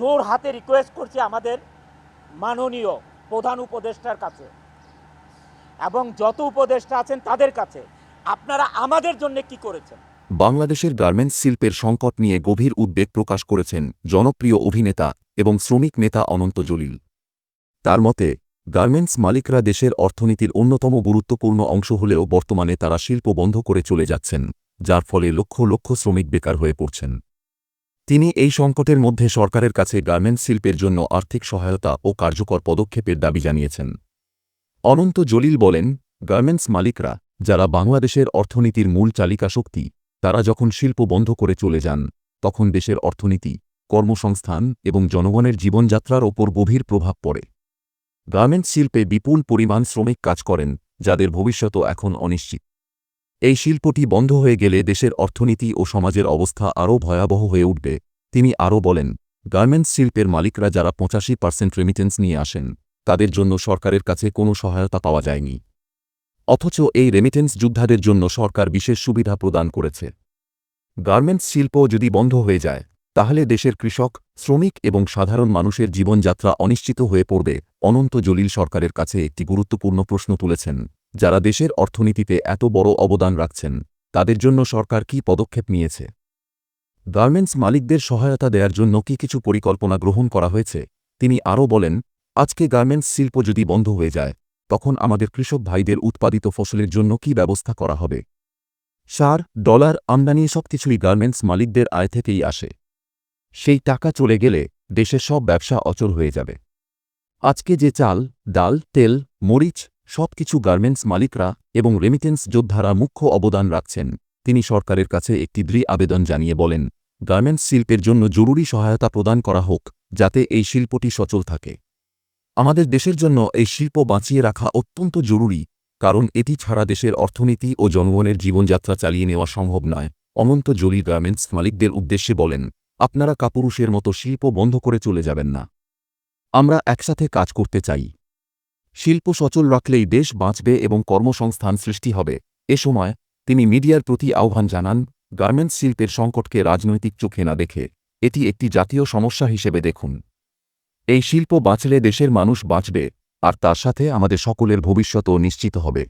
জোর হাতে রিকোয়েস্ট করছি আমাদের মাননীয় প্রধান উপদেষ্টার কাছে। এবং যত উপদেষ্টা আছেন তাদের কাছে। আপনারা আমাদের জন্য কি করেছেন? বাংলাদেশের গার্মেন্টস শিল্পের সংকট নিয়ে গভীর উদ্বেগ প্রকাশ করেছেন জনপ্রিয় অভিনেতা এবং শ্রমিক নেতা অনন্ত জলিল। তার মতে, গার্মেন্টস মালিকরা দেশের অর্থনীতির অন্যতম গুরুত্বপূর্ণ অংশ হলেও বর্তমানে তারা শিল্প বন্ধ করে চলে যাচ্ছেন, যার ফলে লক্ষ লক্ষ শ্রমিক বেকার হয়ে পড়ছেন। তিনি এই সংকটের মধ্যে সরকারের কাছে গার্মেন্টস শিল্পের জন্য আর্থিক সহায়তা ও কার্যকর পদক্ষেপের দাবি জানিয়েছেন। অনন্ত জলিল বলেন, গার্মেন্টস মালিকরা, যারা বাংলাদেশের অর্থনীতির মূল চালিকা শক্তি, তারা যখন শিল্প বন্ধ করে চলে যান, তখন দেশের অর্থনীতি, কর্মসংস্থান এবং জনগণের জীবনযাত্রার ওপর গভীর প্রভাব পড়ে। গার্মেন্টস শিল্পে বিপুল পরিমাণ শ্রমিক কাজ করেন, যাদের ভবিষ্যতও এখন অনিশ্চিত। এই শিল্পটি বন্ধ হয়ে গেলে দেশের অর্থনীতি ও সমাজের অবস্থা আরও ভয়াবহ হয়ে উঠবে, তিনি আরও বলেন। গার্মেন্টস শিল্পের মালিকরা যারা পঁচাশি পার্সেন্ট রেমিটেন্স নিয়ে আসেন, তাদের জন্য সরকারের কাছে কোনো সহায়তা পাওয়া যায়নি। অথচ এই রেমিটেন্স যোদ্ধাদের জন্য সরকার বিশেষ সুবিধা প্রদান করেছে। গার্মেন্টস শিল্প যদি বন্ধ হয়ে যায়, তাহলে দেশের কৃষক, শ্রমিক এবং সাধারণ মানুষের জীবনযাত্রা অনিশ্চিত হয়ে পড়বে, অনন্ত জলিল সরকারের কাছে একটি গুরুত্বপূর্ণ প্রশ্ন তুলেছেন। যারা দেশের অর্থনীতিতে এত বড় অবদান রাখছেন, তাদের জন্য সরকার কি পদক্ষেপ নিয়েছে? গার্মেন্টস মালিকদের সহায়তা দেওয়ার জন্য কি কিছু পরিকল্পনা গ্রহণ করা হয়েছে? তিনি আরও বলেন, আজকে গার্মেন্টস শিল্প যদি বন্ধ হয়ে যায়, তখন আমাদের কৃষক ভাইদের উৎপাদিত ফসলের জন্য কি ব্যবস্থা করা হবে? সার, ডলার, আমদানি সবকিছুই গার্মেন্টস মালিকদের আয় থেকেই আসে। সেই টাকা চলে গেলে দেশের সব ব্যবসা অচল হয়ে যাবে। আজকে যে চাল, ডাল, তেল, মরিচ সবকিছু গার্মেন্টস মালিকরা এবং রেমিটেন্স যোদ্ধারা মুখ্য অবদান রাখছেন। তিনি সরকারের কাছে একটি দৃঢ় আবেদন জানিয়ে বলেন, গার্মেন্টস শিল্পের জন্য জরুরি সহায়তা প্রদান করা হোক, যাতে এই শিল্পটি সচল থাকে। আমাদের দেশের জন্য এই শিল্প বাঁচিয়ে রাখা অত্যন্ত জরুরি, কারণ এটি ছাড়া দেশের অর্থনীতি ও জনগণের জীবনযাত্রা চালিয়ে নেওয়া সম্ভব নয়। অনন্ত জলি গার্মেন্টস মালিকদের উদ্দেশ্যে বলেন, আপনারা কাপুরুষের মতো শিল্প বন্ধ করে চলে যাবেন না। আমরা একসাথে কাজ করতে চাই। শিল্প সচল রাখলেই দেশ বাঁচবে এবং কর্মসংস্থান সৃষ্টি হবে। এ সময় তিনি মিডিয়ার প্রতি আহ্বান জানান, গার্মেন্টস শিল্পের সংকটকে রাজনৈতিক চোখে না দেখে। এটি একটি জাতীয় সমস্যা হিসেবে দেখুন। এই শিল্প বাঁচলে দেশের মানুষ বাঁচবে, আর তার সাথে আমাদের সকলের ভবিষ্যতও নিশ্চিত হবে।